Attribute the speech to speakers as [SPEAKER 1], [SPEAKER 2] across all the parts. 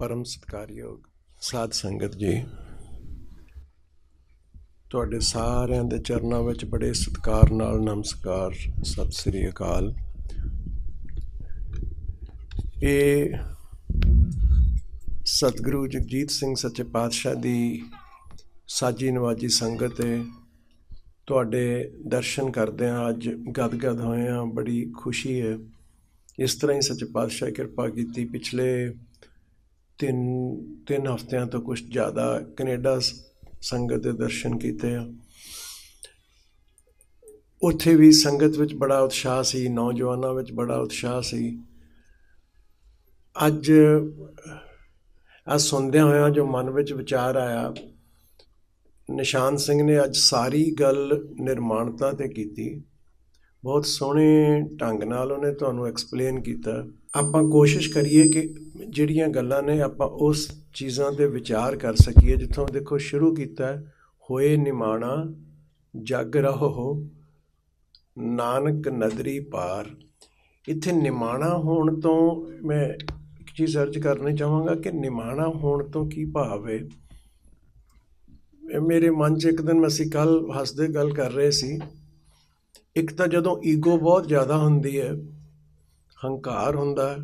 [SPEAKER 1] ਪਰਮ ਸਤਿਕਾਰਯੋਗ ਸਾਧ ਸੰਗਤ ਜੀ, ਤੁਹਾਡੇ ਸਾਰਿਆਂ ਦੇ ਚਰਨਾਂ ਵਿੱਚ ਬੜੇ ਸਤਿਕਾਰ ਨਾਲ ਨਮਸਕਾਰ, ਸਤਿ ਸ੍ਰੀ ਅਕਾਲ। ਇਹ ਸਤਿਗੁਰੂ ਜਗਜੀਤ ਸਿੰਘ ਸੱਚੇ ਪਾਤਸ਼ਾਹ ਦੀ ਸਾਜੀ ਨਵਾਜੀ ਸੰਗਤ ਹੈ। ਤੁਹਾਡੇ ਦਰਸ਼ਨ ਕਰਦੇ ਹਾਂ, ਅੱਜ ਗਦਗਦ ਹੋਏ ਹਾਂ, ਬੜੀ ਖੁਸ਼ੀ ਹੈ। ਇਸ ਤਰ੍ਹਾਂ ਹੀ ਸੱਚੇ ਪਾਤਸ਼ਾਹ ਕਿਰਪਾ ਕੀਤੀ, ਪਿਛਲੇ ਤਿੰਨ ਤਿੰਨ ਹਫ਼ਤਿਆਂ ਤੋਂ ਕੁਝ ਜ਼ਿਆਦਾ ਕੈਨੇਡਾ ਸੰਗਤ ਦੇ ਦਰਸ਼ਨ ਕੀਤੇ ਆ। ਉੱਥੇ ਵੀ ਸੰਗਤ ਵਿੱਚ ਬੜਾ ਉਤਸ਼ਾਹ ਸੀ, ਨੌਜਵਾਨਾਂ ਵਿੱਚ ਬੜਾ ਉਤਸ਼ਾਹ ਸੀ। ਅੱਜ ਆ ਸੁਣਦਿਆਂ ਹੋਇਆਂ ਜੋ ਮਨ ਵਿੱਚ ਵਿਚਾਰ ਆਇਆ, ਨਿਸ਼ਾਨ ਸਿੰਘ ਨੇ ਅੱਜ ਸਾਰੀ ਗੱਲ ਨਿਰਮਾਣਤਾ ਤੇ ਕੀਤੀ। ਬਹੁਤ ਸੋਹਣੇ ਢੰਗ ਨਾਲ ਉਹਨੇ ਤੁਹਾਨੂੰ ਐਕਸਪਲੇਨ ਕੀਤਾ। ਆਪਾਂ ਕੋਸ਼ਿਸ਼ ਕਰੀਏ ਕਿ ਜਿਹੜੀਆਂ ਗੱਲਾਂ ਨੇ ਆਪਾਂ ਉਸ ਚੀਜ਼ਾਂ ਤੇ ਵਿਚਾਰ ਕਰ ਸਕੀਏ, ਜਿੱਥੋਂ ਦੇਖੋ ਸ਼ੁਰੂ ਕੀਤਾ, ਹੋਏ ਨਿਮਾਣਾ, ਜਗ ਰਹੋ, ਨਾਨਕ ਨਦਰੀ ਪਾਰ। ਇੱਥੇ ਨਿਮਾਣਾ ਹੋਣ ਤੋਂ ਮੈਂ ਇੱਕ ਚੀਜ਼ ਅਰਜ਼ ਕਰਨੀ ਚਾਹਾਂਗਾ ਕਿ ਨਿਮਾਣਾ ਹੋਣ ਤੋਂ ਕੀ ਭਾਵ ਹੈ ਮੇਰੇ ਮਨ 'ਚ ਇੱਕ ਦਿਨ ਅਸੀਂ ਕੱਲ ਹੱਸਦੇ ਗੱਲ ਕਰ ਰਹੇ ਸੀ। ਇੱਕ ਤਾਂ ਜਦੋਂ ਈਗੋ ਬਹੁਤ ਜ਼ਿਆਦਾ ਹੁੰਦੀ ਹੈ, ਹੰਕਾਰ ਹੁੰਦਾ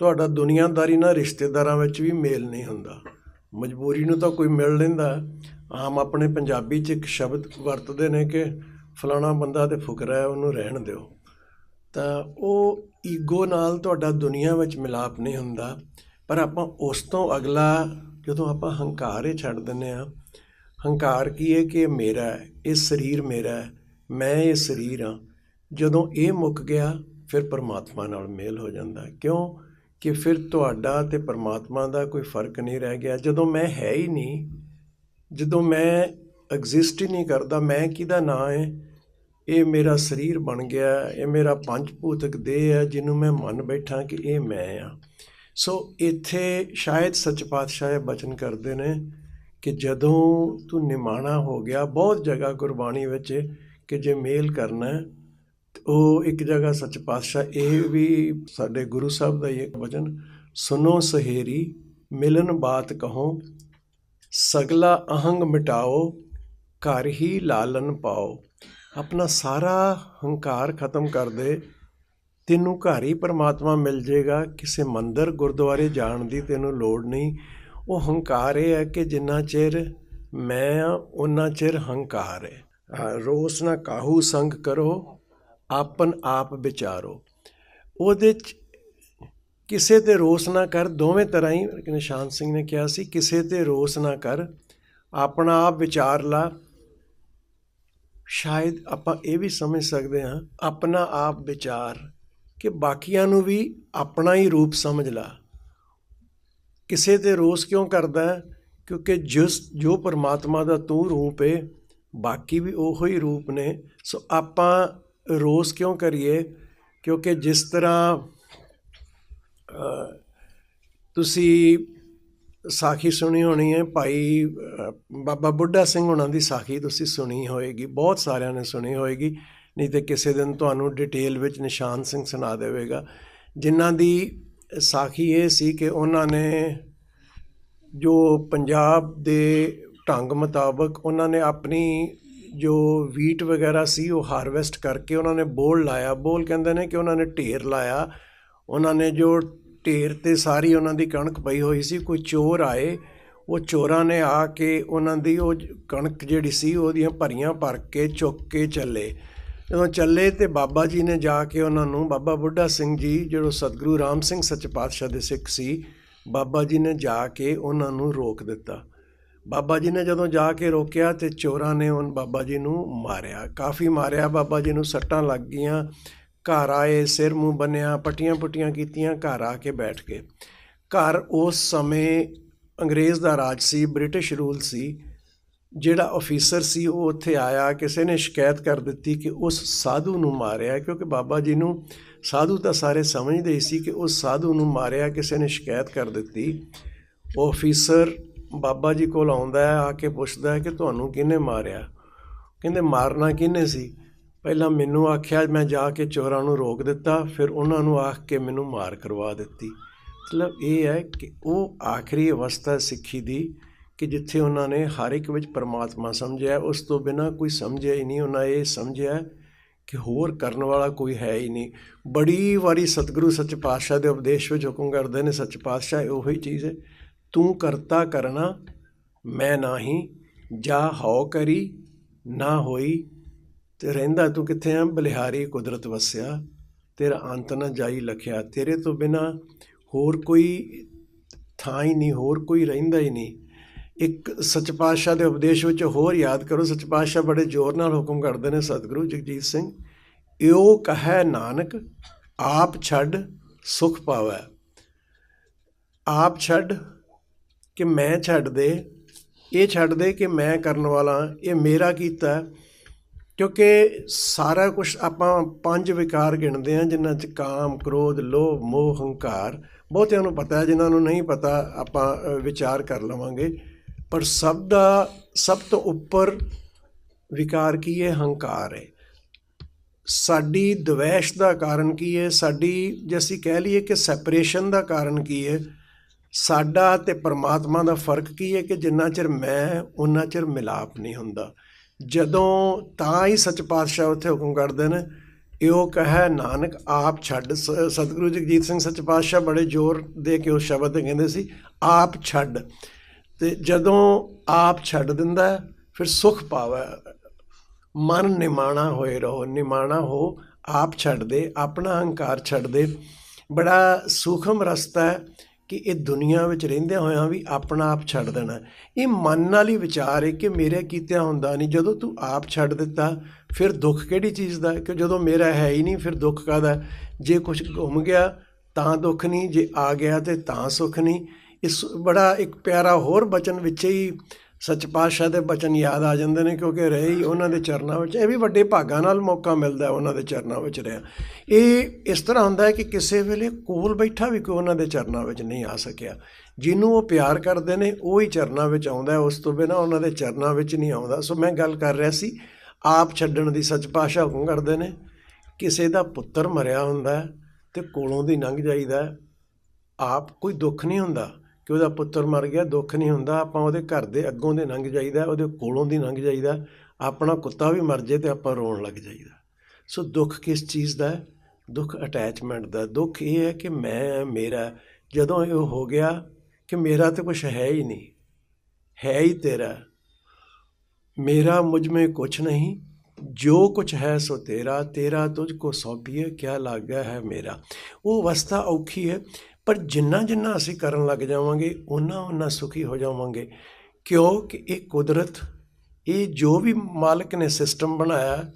[SPEAKER 1] ਤੁਹਾਡਾ ਦੁਨੀਆਦਾਰੀ ਨਾਲ ਰਿਸ਼ਤੇਦਾਰਾਂ ਵਿੱਚ ਵੀ ਮੇਲ ਨਹੀਂ ਹੁੰਦਾ। ਮਜਬੂਰੀ ਨੂੰ ਤਾਂ ਕੋਈ ਮਿਲ ਲੈਂਦਾ ਆਮ ਆਪਣੇ ਪੰਜਾਬੀ 'ਚ ਇੱਕ ਸ਼ਬਦ ਵਰਤਦੇ ਨੇ ਕਿ ਫਲਾਣਾ ਬੰਦਾ ਤੇ ਫੁਕਰਾ ਹੈ, ਉਹਨੂੰ ਰਹਿਣ ਦਿਓ। ਤਾਂ ਉਹ ਈਗੋ ਨਾਲ ਤੁਹਾਡਾ ਦੁਨੀਆ ਵਿੱਚ ਮਿਲਾਪ ਨਹੀਂ ਹੁੰਦਾ, ਪਰ ਆਪਾਂ ਉਸ ਤੋਂ ਅਗਲਾ, ਜਦੋਂ ਆਪਾਂ ਹੰਕਾਰ ਹੀ ਛੱਡ ਦਿੰਦੇ ਆ ਹੰਕਾਰ ਕੀ ਹੈ ਕਿ ਇਹ ਮੇਰਾ ਹੈ, ਇਹ ਸਰੀਰ ਮੇਰਾ ਹੈ ਮੈਂ ਇਹ ਸਰੀਰ ਹਾਂ। ਜਦੋਂ ਇਹ ਮੁੱਕ ਗਿਆ, ਫਿਰ ਪਰਮਾਤਮਾ ਨਾਲ ਮੇਲ ਹੋ ਜਾਂਦਾ। ਕਿਉਂ? ਕਿ ਫਿਰ ਤੁਹਾਡਾ ਤੇ ਪਰਮਾਤਮਾ ਦਾ ਕੋਈ ਫ਼ਰਕ ਨਹੀਂ ਰਹਿ ਗਿਆ। ਜਦੋਂ ਮੈਂ ਹੈ ਹੀ ਨਹੀਂ, ਜਦੋਂ ਮੈਂ ਐਗਜ਼ਿਸਟ ਹੀ ਨਹੀਂ ਕਰਦਾ, ਮੈਂ ਕਿਹਦਾ ਨਾਂ ਹੈ? ਇਹ ਮੇਰਾ ਸਰੀਰ ਬਣ ਗਿਆ, ਇਹ ਮੇਰਾ ਪੰਜ ਭੂਤਕ ਦੇਹ ਹੈ, ਜਿਹਨੂੰ ਮੈਂ ਮੰਨ ਬੈਠਾ ਕਿ ਇਹ ਮੈਂ ਆ ਸੋ ਇੱਥੇ ਸ਼ਾਇਦ ਸੱਚ ਪਾਤਸ਼ਾਹ ਇਹ ਬਚਨ ਕਰਦੇ ਨੇ ਕਿ ਜਦੋਂ ਤੂੰ ਨਿਮਾਣਾ ਹੋ ਗਿਆ, ਬਹੁਤ ਜਗ੍ਹਾ ਗੁਰਬਾਣੀ ਵਿੱਚ ਕਿ ਜੇ ਮੇਲ ਕਰਨਾ ਉਹ ਇੱਕ ਜਗ੍ਹਾ ਸੱਚ ਪਾਤਸ਼ਾਹ ਇਹ ਵੀ ਸਾਡੇ ਗੁਰੂ ਸਾਹਿਬ ਦਾ ਇੱਕ ਵਚਨ ਸੁਨੋ ਸਹੇਰੀ ਮਿਲਨ ਬਾਤ ਕਹੋ ਸਗਲਾ ਅਹੰਗ ਮਿਟਾਓ ਘਰ ਹੀ ਲਾਲਨ ਪਾਓ। ਆਪਣਾ ਸਾਰਾ ਹੰਕਾਰ ਖਤਮ ਕਰ ਦੇ ਤੈਨੂੰ ਘਰ ਹੀ ਪਰਮਾਤਮਾ ਮਿਲ ਜਾਏਗਾ ਕਿਸੇ ਮੰਦਰ ਗੁਰਦੁਆਰੇ ਜਾਣ ਦੀ ਤੈਨੂੰ ਲੋੜ ਨਹੀਂ। ਉਹ ਹੰਕਾਰ ਇਹ ਹੈ ਕਿ ਜਿੰਨਾ ਚਿਰ ਮੈਂ ਹਾਂ, ਉਨਾ ਚਿਰ ਹੰਕਾਰ ਹੈ। ਰੋਸ ਨਾ ਕਾਹੂ ਸੰਗ ਕਰੋ, ਆਪਨ ਆਪ ਵਿਚਾਰੋ। ਉਹਦੇ ਚ ਕਿਸੇ ਤੇ ਰੋਸ ਨਾ ਕਰ, ਦੋਵੇਂ ਤਰ੍ਹਾਂ ਹੀ ਨਿਸ਼ਾਨ ਸਿੰਘ ਨੇ ਕਿਹਾ ਸੀ, ਕਿਸੇ ਤੇ ਰੋਸ ਨਾ ਕਰ, ਆਪਣਾ ਆਪ ਵਿਚਾਰ ਲਾ। ਸ਼ਾਇਦ ਆਪਾਂ ਇਹ ਵੀ ਸਮਝ ਸਕਦੇ ਹਾਂ, ਆਪਣਾ ਆਪ ਵਿਚਾਰ ਕਿ ਬਾਕੀਆਂ ਨੂੰ ਵੀ ਆਪਣਾ ਹੀ ਰੂਪ ਸਮਝ ਲਾ। ਕਿਸੇ ਤੇ ਰੋਸ ਕਿਉਂ ਕਰਦਾ? ਕਿਉਂਕਿ ਜਿਸ, ਜੋ ਪਰਮਾਤਮਾ ਦਾ ਤੂੰ ਰੂਪ ਹੈ ਬਾਕੀ ਵੀ ਉਹੋ ਹੀ ਰੂਪ ਨੇ। ਸੋ ਆਪਾਂ ਰੋਸ ਕਿਉਂ ਕਰੀਏ? ਕਿਉਂਕਿ ਜਿਸ ਤਰ੍ਹਾਂ ਤੁਸੀਂ ਸਾਖੀ ਸੁਣੀ ਹੋਣੀ ਹੈ, ਭਾਈ ਬਾਬਾ ਬੁੱਢਾ ਸਿੰਘ ਉਹਨਾਂ ਦੀ ਸਾਖੀ ਤੁਸੀਂ ਸੁਣੀ ਹੋਏਗੀ, ਬਹੁਤ ਸਾਰਿਆਂ ਨੇ ਸੁਣੀ ਹੋਏਗੀ। ਨਹੀਂ ਤੇ ਕਿਸੇ ਦਿਨ ਤੁਹਾਨੂੰ ਡਿਟੇਲ ਵਿੱਚ ਨਿਸ਼ਾਨ ਸਿੰਘ ਸੁਣਾ ਦੇਵੇਗਾ। ਜਿਨ੍ਹਾਂ ਦੀ ਸਾਖੀ ਇਹ ਸੀ ਕਿ ਉਹਨਾਂ ਨੇ ਜੋ ਪੰਜਾਬ ਦੇ ਢੰਗ ਮੁਤਾਬਕ ਉਹਨਾਂ ਨੇ ਆਪਣੀ ਜੋ ਵੀਟ ਵਗੈਰਾ ਸੀ ਉਹ ਹਾਰਵੈਸਟ ਕਰਕੇ ਉਹਨਾਂ ਨੇ ਬੋਲ ਲਾਇਆ। ਬੋਲ ਕਹਿੰਦੇ ਨੇ ਕਿ ਉਹਨਾਂ ਨੇ ਢੇਰ ਲਾਇਆ। ਉਹਨਾਂ ਨੇ ਜੋ ਢੇਰ ਤੇ ਸਾਰੀ ਉਹਨਾਂ ਦੀ ਕਣਕ ਪਈ ਹੋਈ ਸੀ, ਕੋਈ ਚੋਰ ਆਏ। ਉਹ ਚੋਰਾਂ ਨੇ ਆ ਕੇ ਉਹਨਾਂ ਦੀ ਉਹ ਕਣਕ ਜਿਹੜੀ ਸੀ ਉਹਦੀਆਂ ਭਰੀਆਂ ਭਰ ਕੇ ਚੁੱਕ ਕੇ ਚੱਲੇ। ਜਦੋਂ ਚੱਲੇ ਤੇ ਬਾਬਾ ਜੀ ਨੇ ਜਾ ਕੇ ਉਹਨਾਂ ਨੂੰ, ਬਾਬਾ ਬੁੱਢਾ ਸਿੰਘ ਜੀ, ਜਿਹੜਾ ਸਤਿਗੁਰੂ ਰਾਮ ਸਿੰਘ ਸੱਚ ਪਾਤਸ਼ਾਹ ਦੇ ਸਿੱਖ ਸੀ, ਬਾਬਾ ਜੀ ਨੇ ਜਾ ਕੇ ਉਹਨਾਂ ਨੂੰ ਰੋਕ ਦਿੱਤਾ। ਬਾਬਾ ਜੀ ਨੇ ਜਦੋਂ ਜਾ ਕੇ ਰੋਕਿਆ ਤੇ ਚੋਰਾਂ ਨੇ ਉਹ ਬਾਬਾ ਜੀ ਨੂੰ ਮਾਰਿਆ। ਕਾਫੀ ਮਾਰਿਆ ਬਾਬਾ ਜੀ ਨੂੰ, ਸੱਟਾਂ ਲੱਗ ਗਈਆਂ। ਘਰ ਆਏ, ਸਿਰ ਮੂੰਹ ਬੰਨਿਆ, ਪੱਟੀਆਂ ਪੁੱਟੀਆਂ ਕੀਤੀਆਂ, ਘਰ ਆ ਕੇ ਬੈਠ ਗਏ। ਘਰ ਉਸ ਸਮੇਂ ਅੰਗਰੇਜ਼ ਦਾ ਰਾਜ ਸੀ, ਬ੍ਰਿਟਿਸ਼ ਰੂਲ ਸੀ। ਜਿਹੜਾ ਅਫੀਸਰ ਸੀ, ਉਹ ਉੱਥੇ ਆਇਆ, ਕਿਸੇ ਨੇ ਸ਼ਿਕਾਇਤ ਕਰ ਦਿੱਤੀ ਕਿ ਉਸ ਸਾਧੂ ਨੂੰ ਮਾਰਿਆ, ਕਿਉਂਕਿ ਬਾਬਾ ਜੀ ਨੂੰ ਸਾਧੂ ਤਾਂ ਸਾਰੇ ਸਮਝਦੇ ਹੀ ਸੀ ਕਿ ਉਸ ਸਾਧੂ ਨੂੰ ਮਾਰਿਆ, ਕਿਸੇ ਨੇ ਸ਼ਿਕਾਇਤ ਕਰ ਦਿੱਤੀ। ਉਹ ਅਫੀਸਰ ਬਾਬਾ ਜੀ ਕੋਲ ਆਉਂਦਾ ਹੈ, ਆ ਕੇ ਪੁੱਛਦਾ ਹੈ ਕਿ ਤੁਹਾਨੂੰ ਕਿਹਨੇ ਮਾਰਿਆ? ਕਹਿੰਦੇ, ਮਾਰਨਾ ਕਿਹਨੇ ਸੀ? ਪਹਿਲਾਂ ਮੈਨੂੰ ਆਖਿਆ, ਮੈਂ ਜਾ ਕੇ ਚੋਰਾਂ ਨੂੰ ਰੋਕ ਦਿੱਤਾ, ਫਿਰ ਉਹਨਾਂ ਨੂੰ ਆਖ ਕੇ ਮੈਨੂੰ ਮਾਰ ਕਰਵਾ ਦਿੱਤੀ। ਮਤਲਬ ਇਹ ਹੈ ਕਿ ਉਹ ਆਖਰੀ ਅਵਸਥਾ ਸਿੱਖੀ ਦੀ ਕਿ ਜਿੱਥੇ ਉਹਨਾਂ ਨੇ ਹਰ ਇੱਕ ਵਿੱਚ ਪਰਮਾਤਮਾ ਸਮਝਿਆ, ਉਸ ਤੋਂ ਬਿਨਾ ਕੋਈ ਸਮਝਿਆ ਹੀ ਨਹੀਂ, ਉਹਨਾਂ ਇਹ ਸਮਝਿਆ ਕਿ ਹੋਰ ਕਰਨ ਵਾਲਾ ਕੋਈ ਹੈ ਹੀ ਨਹੀਂ। ਬੜੀ ਵਾਰੀ ਸਤਿਗੁਰੂ ਸੱਚ ਪਾਤਸ਼ਾਹ ਦੇ ਉਪਦੇਸ਼ ਵਿੱਚ ਹੁਕਮ ਕਰਦੇ ਨੇ, ਸੱਚ ਪਾਤਸ਼ਾਹ ਉਹੀ ਚੀਜ਼ ਹੈ। ਤੂੰ ਕਰਤਾ ਕਰਨਾ ਮੈਂ ਨਾਹੀ। ਜਾ ਹਉ ਕਰੀ, ਨਾ ਹੋਈ। ਤੇ ਰਹਿੰਦਾ ਤੂੰ ਕਿੱਥੇ ਆ? ਬਲਿਹਾਰੀ ਕੁਦਰਤ ਵਸਿਆ। ਤੇਰਾ ਅੰਤ ਨਾ ਜਾਈ ਲਖਿਆ। ਤੇਰੇ ਤੋਂ ਬਿਨਾ ਹੋਰ ਕੋਈ ਥਾਂ ਹੀ ਨਹੀਂ, ਹੋਰ ਕੋਈ ਰਹਿੰਦਾ ਹੀ ਨਹੀਂ। ਇੱਕ ਸੱਚ ਪਾਤਸ਼ਾਹ ਦੇ ਉਪਦੇਸ਼ ਵਿੱਚ ਹੋਰ ਯਾਦ ਕਰੋ। ਸੱਚ ਪਾਤਸ਼ਾਹ ਬੜੇ ਜ਼ੋਰ ਨਾਲ ਹੁਕਮ ਕਰਦੇ ਨੇ ਸਤਿਗੁਰੂ ਜਗਜੀਤ ਸਿੰਘ। ਇਓ ਕਹੈ ਨਾਨਕ, ਆਪ ਛੱਡ ਸੁਖ ਪਾਵੈ। ਆਪ ਛੱਡ ਕਿ ਮੈਂ ਛੱਡ ਦੇ, ਇਹ ਛੱਡ ਦੇ ਕਿ ਮੈਂ ਕਰਨ ਵਾਲਾ, ਇਹ ਮੇਰਾ ਕੀਤਾ ਕਿਉਂਕਿ ਸਾਰਾ ਕੁਝ ਆਪਾਂ ਪੰਜ ਵਿਕਾਰ ਗਿਣਦੇ ਆ ਜਿਨ੍ਹਾਂ 'ਚ ਕਾਮ, ਕ੍ਰੋਧ, ਲੋਭ, ਮੋਹ, ਹੰਕਾਰ, ਬਹੁਤਿਆਂ ਨੂੰ ਪਤਾ ਹੈ, ਜਿਨ੍ਹਾਂ ਨੂੰ ਨਹੀਂ ਪਤਾ ਆਪਾਂ ਵਿਚਾਰ ਕਰ ਲਵਾਂਗੇ। ਪਰ ਸਭ ਦਾ, ਸਭ ਤੋਂ ਉੱਪਰ ਵਿਕਾਰ ਕੀ ਹੈ? ਹੰਕਾਰ ਹੈ। ਸਾਡੀ ਦਵੈਸ਼ ਦਾ ਕਾਰਨ ਕੀ ਹੈ? ਸਾਡੀ, ਜੇ ਅਸੀਂ ਕਹਿ ਲਈਏ ਕਿ ਸੈਪਰੇਸ਼ਨ ਦਾ ਕਾਰਨ ਕੀ ਹੈ? ਸਾਡਾ ਤੇ ਪਰਮਾਤਮਾ ਦਾ ਫ਼ਰਕ ਕੀ ਹੈ ਕਿ ਜਿੰਨਾ ਚਿਰ ਮੈਂ ਉਹਨਾਂ ਚਿਰ ਮਿਲਾਪ ਨਹੀਂ ਹੁੰਦਾ। ਜਦੋਂ ਤਾਂ ਹੀ ਸੱਚ ਪਾਤਸ਼ਾਹ ਉੱਥੇ ਹੁਕਮ ਕਰਦੇ ਨੇ, ਇਹੋ ਕਹੈ, ਨਾਨਕ ਆਪ ਛੱਡ। ਸ- ਸਤਿਗੁਰੂ ਜਗਜੀਤ ਸਿੰਘ ਸੱਚ ਪਾਤਸ਼ਾਹ ਬੜੇ ਜ਼ੋਰ ਦੇ ਕੇ ਉਸ ਸ਼ਬਦ ਤੇ ਕਹਿੰਦੇ ਸੀ, ਆਪ ਛੱਡ। ਤੇ ਜਦੋਂ ਆਪ ਛੱਡ ਦਿੰਦਾ, ਫਿਰ ਸੁਖ ਪਾਵੇ। ਮਨ ਨਿਮਾਣਾ ਹੋਏ ਰਹੋ, ਨਿਮਾਣਾ ਹੋ, ਆਪ ਛੱਡ ਦੇ, ਆਪਣਾ ਅਹੰਕਾਰ ਛੱਡ ਦੇ। ਬੜਾ ਸੂਖਮ ਰਸਤਾ ਹੈ। ਕਿ ਇਹ ਦੁਨੀਆ ਵਿੱਚ ਰਹਿੰਦਿਆਂ ਹੋਇਆਂ ਵੀ ਆਪਣਾ ਆਪ ਛੱਡ ਦੇਣਾ। ਇਹ ਮਨ ਨਾਲ ਹੀ ਵਿਚਾਰ ਹੈ ਕਿ ਮੇਰੇ ਕੀਤਿਆਂ ਹੁੰਦਾ ਨਹੀਂ। ਜਦੋਂ ਤੂੰ ਆਪ ਛੱਡ ਦਿੱਤਾ, ਫਿਰ ਦੁੱਖ ਕਿਹੜੀ ਚੀਜ਼ ਦਾ? ਕਿ ਜਦੋਂ ਮੇਰਾ ਹੈ ਹੀ ਨਹੀਂ, ਫਿਰ ਦੁੱਖ ਕਾਹਦਾ? ਜੇ ਕੁਝ ਘੁੰਮ ਗਿਆ, ਤਾਂ ਦੁੱਖ ਨਹੀਂ। ਜੇ ਆ ਗਿਆ ਤੇ ਤਾਂ ਸੁੱਖ ਨਹੀਂ। ਇਸ ਬੜਾ ਇੱਕ ਪਿਆਰਾ ਹੋਰ ਬਚਨ ਵਿੱਚ ਹੀ ਸੱਚ ਪਾਤਸ਼ਾਹ ਦੇ ਬਚਨ ਯਾਦ ਆ ਜਾਂਦੇ ਨੇ ਕਿਉਂਕਿ ਰਹੇ ਹੀ ਉਹਨਾਂ ਦੇ ਚਰਨਾਂ ਵਿੱਚ। ਇਹ ਵੀ ਵੱਡੇ ਭਾਗਾਂ ਨਾਲ ਮੌਕਾ ਮਿਲਦਾ ਉਹਨਾਂ ਦੇ ਚਰਨਾਂ ਵਿੱਚ ਰਿਹਾ ਇਹ ਇਸ ਤਰ੍ਹਾਂ ਹੁੰਦਾ ਹੈ ਕਿ ਕਿਸੇ ਵੇਲੇ ਕੋਲ ਬੈਠਾ ਵੀ ਕੋਈ ਉਹਨਾਂ ਦੇ ਚਰਨਾਂ ਵਿੱਚ ਨਹੀਂ ਆ ਸਕਿਆ। ਜਿਹਨੂੰ ਉਹ ਪਿਆਰ ਕਰਦੇ ਨੇ, ਉਹ ਹੀ ਚਰਨਾਂ ਵਿੱਚ ਆਉਂਦਾ ਉਸ ਤੋਂ ਬਿਨਾਂ ਉਹਨਾਂ ਦੇ ਚਰਨਾਂ ਵਿੱਚ ਨਹੀਂ ਆਉਂਦਾ। ਸੋ ਮੈਂ ਗੱਲ ਕਰ ਰਿਹਾ ਸੀ, ਆਪ ਛੱਡਣ ਦੀ ਸੱਚ ਪਾਤਸ਼ਾਹ ਹੁਕਮ ਕਰਦੇ ਨੇ, ਕਿਸੇ ਦਾ ਪੁੱਤਰ ਮਰਿਆ ਹੁੰਦਾ ਹੈ ਤੇ ਕੋਲੋਂ ਦੀ ਲੰਘ ਜਾਈਦਾ ਆਪ ਕੋਈ ਦੁੱਖ ਨਹੀਂ ਹੁੰਦਾ। ਕਿ ਉਹਦਾ ਪੁੱਤਰ ਮਰ ਗਿਆ, ਦੁੱਖ ਨਹੀਂ ਹੁੰਦਾ, ਆਪਾਂ ਉਹਦੇ ਘਰ ਦੇ ਅੱਗੋਂ ਦੇ ਨੰਗ ਜਾਈਦਾ, ਉਹਦੇ ਕੋਲੋਂ ਦੀ ਲੰਘ ਜਾਈਦਾ, ਆਪਣਾ ਕੁੱਤਾ ਵੀ ਮਰ ਜੇ ਤੇ ਆਪਾਂ ਰੋਣ ਲੱਗ ਜਾਈਦਾ। ਸੋ ਦੁੱਖ ਕਿਸ ਚੀਜ਼ ਦਾ ਦੁੱਖ ਅਟੈਚਮੈਂਟ ਦਾ ਦੁੱਖ ਇਹ ਹੈ ਕਿ ਮੈਂ, ਮੇਰਾ, ਜਦੋਂ ਇਹ ਹੋ ਗਿਆ ਕਿ ਮੇਰਾ ਤੇ ਕੁਝ ਹੈ ਹੀ ਨਹੀਂ, ਹੈ ਹੀ ਤੇਰਾ। ਮੇਰਾ ਮੁਝ ਮੇ ਕੁਝ ਨਹੀਂ, ਜੋ ਕੁਝ ਹੈ ਸੋ ਤੇਰਾ ਤੇਰਾ ਤੁਝ ਕੋ ਸੌਂਪੀਏ, ਕਿਆ ਲੱਗਾ ਹੈ ਮੇਰਾ। ਉਹ ਅਵਸਥਾ ਔਖੀ ਹੈ ਪਰ ਜਿੰਨਾ ਜਿੰਨਾ ਅਸੀਂ ਕਰਨ ਲੱਗ ਜਾਵਾਂਗੇ ਉਹਨਾਂ ਉਹਨਾਂ ਸੁਖੀ ਹੋ ਜਾਵਾਂਗੇ। ਕਿਉਂਕਿ ਇਹ ਕੁਦਰਤ, ਇਹ ਜੋ ਵੀ ਮਾਲਕ ਨੇ ਸਿਸਟਮ ਬਣਾਇਆ,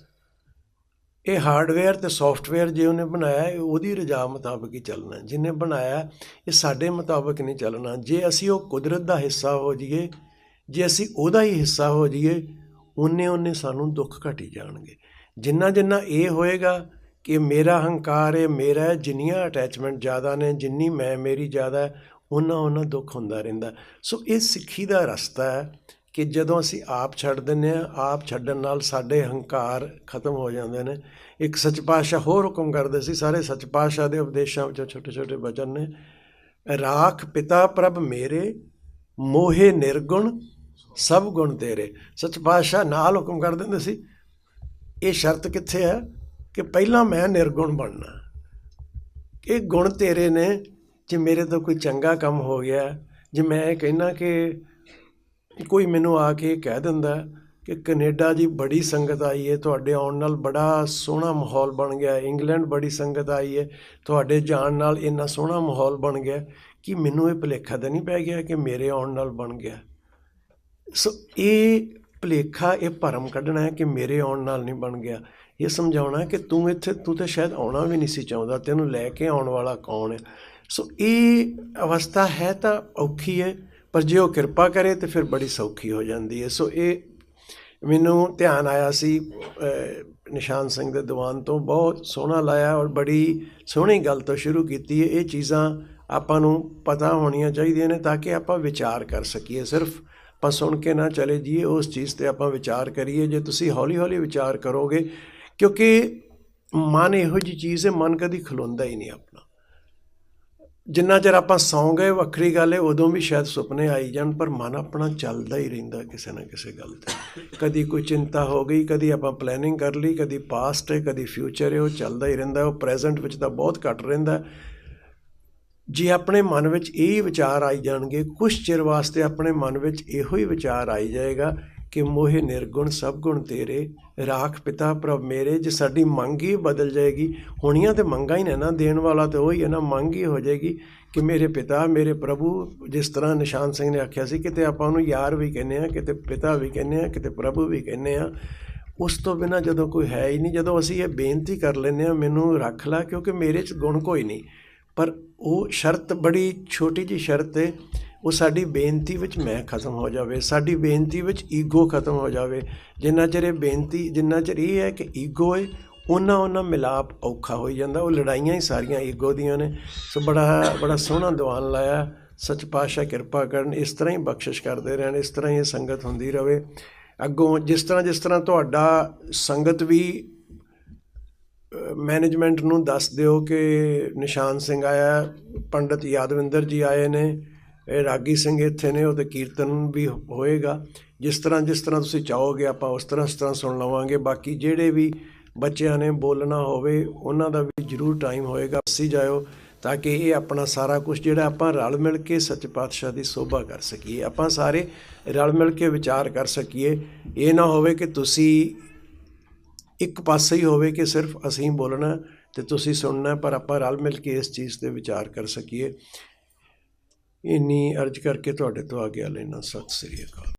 [SPEAKER 1] ਇਹ ਹਾਰਡਵੇਅਰ ਤੇ ਸੌਫਟਵੇਅਰ ਜੇ ਉਹਨੇ ਬਣਾਇਆ, ਇਹ ਉਹਦੀ ਰਜਾ ਮੁਤਾਬਕ ਹੀ ਚੱਲਣਾ। ਜਿਹਨੇ ਬਣਾਇਆ, ਇਹ ਸਾਡੇ ਮੁਤਾਬਕ ਨਹੀਂ ਚੱਲਣਾ। ਜੇ ਅਸੀਂ ਉਹ ਕੁਦਰਤ ਦਾ ਹਿੱਸਾ ਹੋ ਜਾਈਏ, ਜੇ ਅਸੀਂ ਉਹਦਾ ਹੀ ਹਿੱਸਾ ਹੋ ਜਾਈਏ ਉਹਨੇ ਉਹਨੇ ਸਾਨੂੰ ਦੁੱਖ ਘਟੀ ਜਾਣਗੇ। ਜਿੰਨਾ ਜਿੰਨਾ ਇਹ ਹੋਏਗਾ ਕਿ ਮੇਰਾ ਹੰਕਾਰ ਹੈ ਮੇਰਾ ਜਿੰਨੀਆਂ ਅਟੈਚਮੈਂਟ ਜ਼ਿਆਦਾ ਨੇ, ਜਿੰਨੀ ਮੈਂ, ਮੇਰੀ ਜ਼ਿਆਦਾ ਹੈ ਉਹਨਾਂ ਉਹਨਾਂ ਦੁੱਖ ਹੁੰਦਾ ਰਹਿੰਦਾ। ਸੋ ਇਹ ਸਿੱਖੀ ਦਾ ਰਸਤਾ ਹੈ ਕਿ ਜਦੋਂ ਅਸੀਂ ਆਪ ਛੱਡ ਦਿੰਦੇ ਹਾਂ, ਆਪ ਛੱਡਣ ਨਾਲ ਸਾਡੇ ਹੰਕਾਰ ਖਤਮ ਹੋ ਜਾਂਦੇ ਨੇ। ਇੱਕ ਸੱਚ ਪਾਤਸ਼ਾਹ ਹੋਰ ਹੁਕਮ ਕਰਦੇ ਸੀ, ਸਾਰੇ ਸੱਚ ਪਾਤਸ਼ਾਹ ਦੇ ਉਪਦੇਸ਼ਾਂ ਵਿੱਚੋਂ ਛੋਟੇ ਛੋਟੇ ਬਚਨ ਨੇ। ਰਾਖ ਪਿਤਾ ਪ੍ਰਭ ਮੇਰੇ, ਮੋਹੇ ਨਿਰਗੁਣ, ਸਭ ਗੁਣ ਤੇਰੇ। ਸੱਚ ਪਾਤਸ਼ਾਹ ਨਾਲ ਹੁਕਮ ਕਰ ਦਿੰਦੇ ਸੀ, ਇਹ ਸ਼ਰਤ ਕਿੱਥੇ ਹੈ? ਕਿ ਪਹਿਲਾਂ ਮੈਂ ਨਿਰਗੁਣ ਬਣਨਾ। ਇਹ ਗੁਣ ਤੇਰੇ ਨੇ, ਜੇ ਮੇਰੇ ਤੋਂ ਕੋਈ ਚੰਗਾ ਕੰਮ ਹੋ ਗਿਆ, ਜੇ ਮੈਂ ਇਹ ਕਹਿਣਾ ਕਿ ਕੋਈ ਮੈਨੂੰ ਆ ਕੇ ਕਹਿ ਦਿੰਦਾ ਕਿ ਕੈਨੇਡਾ ਦੀ ਬੜੀ ਸੰਗਤ ਆਈ ਹੈ ਤੁਹਾਡੇ ਆਉਣ ਨਾਲ ਬੜਾ ਸੋਹਣਾ ਮਾਹੌਲ ਬਣ ਗਿਆ, ਇੰਗਲੈਂਡ ਬੜੀ ਸੰਗਤ ਆਈ ਹੈ ਤੁਹਾਡੇ ਜਾਣ ਨਾਲ ਇੰਨਾ ਸੋਹਣਾ ਮਾਹੌਲ ਬਣ ਗਿਆ, ਕਿ ਮੈਨੂੰ ਇਹ ਭੁਲੇਖਾ ਤਾਂ ਨਹੀਂ ਪੈ ਗਿਆ ਕਿ ਮੇਰੇ ਆਉਣ ਨਾਲ ਬਣ ਗਿਆ? ਸੋ ਇਹ ਭੁਲੇਖਾ ਇਹ ਭਰਮ ਕੱਢਣਾ ਹੈ ਕਿ ਮੇਰੇ ਆਉਣ ਨਾਲ ਨਹੀਂ ਬਣ ਗਿਆ। ਇਹ ਸਮਝਾਉਣਾ ਕਿ ਤੂੰ ਇੱਥੇ, ਤੂੰ ਤਾਂ ਸ਼ਾਇਦ ਆਉਣਾ ਵੀ ਨਹੀਂ ਸੀ ਚਾਹੁੰਦਾ, ਤੈਨੂੰ ਲੈ ਕੇ ਆਉਣ ਵਾਲਾ ਕੌਣ ਹੈ। ਸੋ ਇਹ ਅਵਸਥਾ ਹੈ ਤਾਂ ਔਖੀ ਹੈ, ਪਰ ਜੇ ਉਹ ਕਿਰਪਾ ਕਰੇ ਤੇ ਫਿਰ ਬੜੀ ਸੌਖੀ ਹੋ ਜਾਂਦੀ ਹੈ। ਸੋ ਇਹ ਮੈਨੂੰ ਧਿਆਨ ਆਇਆ ਸੀ ਨਿਸ਼ਾਨ ਸਿੰਘ ਦੇ ਦੀਵਾਨ ਤੋਂ, ਬਹੁਤ ਸੋਹਣਾ ਲਾਇਆ ਔਰ ਬੜੀ ਸੋਹਣੀ ਗੱਲ ਤੋਂ ਸ਼ੁਰੂ ਕੀਤੀ ਹੈ। ਇਹ ਚੀਜ਼ਾਂ ਆਪਾਂ ਨੂੰ ਪਤਾ ਹੋਣੀਆਂ ਚਾਹੀਦੀਆਂ ਨੇ ਤਾਂ ਕਿ ਆਪਾਂ ਵਿਚਾਰ ਕਰ ਸਕੀਏ। ਸਿਰਫ ਆਪਾਂ ਸੁਣ ਕੇ ਨਾ ਚਲੇ ਜਾਈਏ, ਉਸ ਚੀਜ਼ ਤੇ ਆਪਾਂ ਵਿਚਾਰ ਕਰੀਏ। ਜੇ ਤੁਸੀਂ ਹੌਲੀ ਹੌਲੀ ਵਿਚਾਰ ਕਰੋਗੇ ਕਿਉਂਕਿ ਮਨ ਇਹੋ ਜੀ ਚੀਜ਼ ਹੈ, ਮਨ ਕਦੀ ਖਲੋਂਦਾ ਹੀ ਨਹੀਂ ਆਪਣਾ। ਜਿੰਨਾ ਚਿਰ ਆਪਾਂ ਸੌਂ ਗਏ ਵੱਖਰੀ ਗੱਲ ਹੈ, ਉਦੋਂ ਵੀ ਸ਼ਾਇਦ ਸੁਪਨੇ ਆਈ ਜਾਣ, ਪਰ ਮਨ ਆਪਣਾ ਚੱਲਦਾ ਹੀ ਰਹਿੰਦਾ ਕਿਸੇ ਨਾ ਕਿਸੇ ਗੱਲ ਤੇ। ਕਦੀ ਕੋਈ ਚਿੰਤਾ ਹੋ ਗਈ, ਕਦੀ ਆਪਾਂ ਪਲੈਨਿੰਗ ਕਰ ਲਈ, ਕਦੀ ਪਾਸਟ ਹੈ, ਕਦੀ ਫਿਊਚਰ ਹੈ, ਉਹ ਚੱਲਦਾ ਹੀ ਰਹਿੰਦਾ, ਉਹ ਪ੍ਰੈਜ਼ੈਂਟ ਵਿੱਚ ਤਾਂ ਬਹੁਤ ਘੱਟ ਰਹਿੰਦਾ। ਜੇ ਆਪਣੇ ਮਨ ਵਿੱਚ ਇਹ ਹੀ ਵਿਚਾਰ ਆਈ ਜਾਣਗੇ ਕੁਝ ਚਿਰ ਵਾਸਤੇ ਆਪਣੇ ਮਨ ਵਿੱਚ ਇਹੋ ਹੀ ਵਿਚਾਰ ਆਈ ਜਾਏਗਾ ਕਿ ਮੋਹਿ ਨਿਰਗੁਣ ਸਭ ਗੁਣ ਤੇਰੇ। ਰਾਖ ਪਿਤਾ ਪ੍ਰਭ ਮੇਰੇ, ਜੇ ਸਾਡੀ ਮੰਗ ਹੀ ਬਦਲ ਜਾਏਗੀ, ਹੋਣੀਆਂ ਤੇ ਮੰਗਾਂ ਹੀ ਨੇ ਨਾ ਦੇਣ ਵਾਲਾ ਤੇ ਉਹ ਹੀ ਹੈ ਨਾ, ਮੰਗ ਹੀ ਹੋ ਜਾਏਗੀ ਕਿ ਮੇਰੇ ਪਿਤਾ, ਮੇਰੇ ਪ੍ਰਭੂ, ਜਿਸ ਤਰ੍ਹਾਂ ਨਿਸ਼ਾਨ ਸਿੰਘ ਨੇ ਆਖਿਆ ਸੀ, ਕਿਤੇ ਆਪਾਂ ਉਹਨੂੰ ਯਾਰ ਵੀ ਕਹਿੰਦੇ ਆ ਕਿਤੇ ਪਿਤਾ ਵੀ ਕਹਿੰਦੇ ਆ ਕਿਤੇ ਪ੍ਰਭੂ ਵੀ ਕਹਿੰਦੇ ਆ ਉਸ ਤੋਂ ਬਿਨਾ ਜਦੋਂ ਕੋਈ ਹੈ ਹੀ ਨਹੀਂ, ਜਦੋਂ ਅਸੀਂ ਇਹ ਬੇਨਤੀ ਕਰ ਲੈਂਦੇ ਆ ਮੈਨੂੰ ਰੱਖ ਲੈ, ਕਿਉਂਕਿ ਮੇਰੇ 'ਚ ਗੁਣ ਕੋਈ ਨਹੀਂ। ਪਰ ਉਹ ਸ਼ਰਤ, ਬੜੀ ਛੋਟੀ ਜੀ ਸ਼ਰਤ ਹੈ ਉਹ ਸਾਡੀ ਬੇਨਤੀ ਵਿੱਚ ਮੈਂ ਖਤਮ ਹੋ ਜਾਵੇ, ਸਾਡੀ ਬੇਨਤੀ ਵਿੱਚ ਈਗੋ ਖਤਮ ਹੋ ਜਾਵੇ। ਜਿੰਨਾ ਚਿਰ ਇਹ ਬੇਨਤੀ, ਜਿੰਨਾ ਚਿਰ ਇਹ ਹੈ ਕਿ ਈਗੋ ਹੈ ਉਹਨਾਂ ਉਹਨਾਂ ਮਿਲਾਪ ਔਖਾ ਹੋਈ ਜਾਂਦਾ। ਉਹ ਲੜਾਈਆਂ ਹੀ ਸਾਰੀਆਂ ਈਗੋ ਦੀਆਂ ਨੇ। ਸੋ ਬੜਾ ਬੜਾ ਸੋਹਣਾ ਦੀਵਾਨ ਲਾਇਆ। ਸੱਚ ਪਾਤਸ਼ਾਹ ਕਿਰਪਾ ਕਰਨ, ਇਸ ਤਰ੍ਹਾਂ ਹੀ ਬਖਸ਼ਿਸ਼ ਕਰਦੇ ਰਹਿਣ, ਇਸ ਤਰ੍ਹਾਂ ਹੀ ਇਹ ਸੰਗਤ ਹੁੰਦੀ ਰਹੇ ਅੱਗੋਂ ਜਿਸ ਤਰ੍ਹਾਂ ਜਿਸ ਤਰ੍ਹਾਂ ਤੁਹਾਡਾ ਸੰਗਤ ਵੀ ਮੈਨੇਜਮੈਂਟ ਨੂੰ ਦੱਸ ਦਿਓ ਕਿ ਨਿਸ਼ਾਨ ਸਿੰਘ ਆਇਆ, ਪੰਡਤ ਯਾਦਵਿੰਦਰ ਜੀ ਆਏ ਨੇ। ਰਾਗੀ ਸਿੰਘ ਇੱਥੇ ਨੇ, ਉਹਦੇ ਕੀਰਤਨ ਵੀ ਹੋਏਗਾ। ਜਿਸ ਤਰ੍ਹਾਂ ਜਿਸ ਤਰ੍ਹਾਂ ਤੁਸੀਂ ਚਾਹੋਗੇ, ਆਪਾਂ ਉਸ ਤਰ੍ਹਾਂ ਉਸ ਤਰ੍ਹਾਂ ਸੁਣ ਲਵਾਂਗੇ। ਬਾਕੀ ਜਿਹੜੇ ਵੀ ਬੱਚਿਆਂ ਨੇ ਬੋਲਣਾ ਹੋਵੇ, ਉਹਨਾਂ ਦਾ ਵੀ ਜ਼ਰੂਰ ਟਾਈਮ ਹੋਏਗਾ। ਅਸੀਂ ਜਾਇਓ, ਤਾਂ ਕਿ ਇਹ ਆਪਣਾ ਸਾਰਾ ਕੁਝ ਜਿਹੜਾ ਆਪਾਂ ਰਲ ਮਿਲ ਕੇ ਸੱਚ ਪਾਤਸ਼ਾਹ ਦੀ ਸੋਭਾ ਕਰ ਸਕੀਏ। ਆਪਾਂ ਸਾਰੇ ਰਲ ਮਿਲ ਕੇ ਵਿਚਾਰ ਕਰ ਸਕੀਏ। ਇਹ ਨਾ ਹੋਵੇ ਕਿ ਤੁਸੀਂ ਇੱਕ ਪਾਸੇ ਹੀ ਹੋਵੇ ਕਿ ਸਿਰਫ ਅਸੀਂ ਬੋਲਣਾ ਤੇ ਤੁਸੀਂ ਸੁਣਨਾ, ਪਰ ਆਪਾਂ ਰਲ ਮਿਲ ਕੇ ਇਸ ਚੀਜ਼ ਤੇ ਵਿਚਾਰ ਕਰ ਸਕੀਏ। ਇੰਨੀ ਅਰਜ਼ ਕਰਕੇ ਤੁਹਾਡੇ ਤੋਂ ਆਗਿਆ ਲੈਣਾ ਸਤਿ ਸ੍ਰੀ ਅਕਾਲ।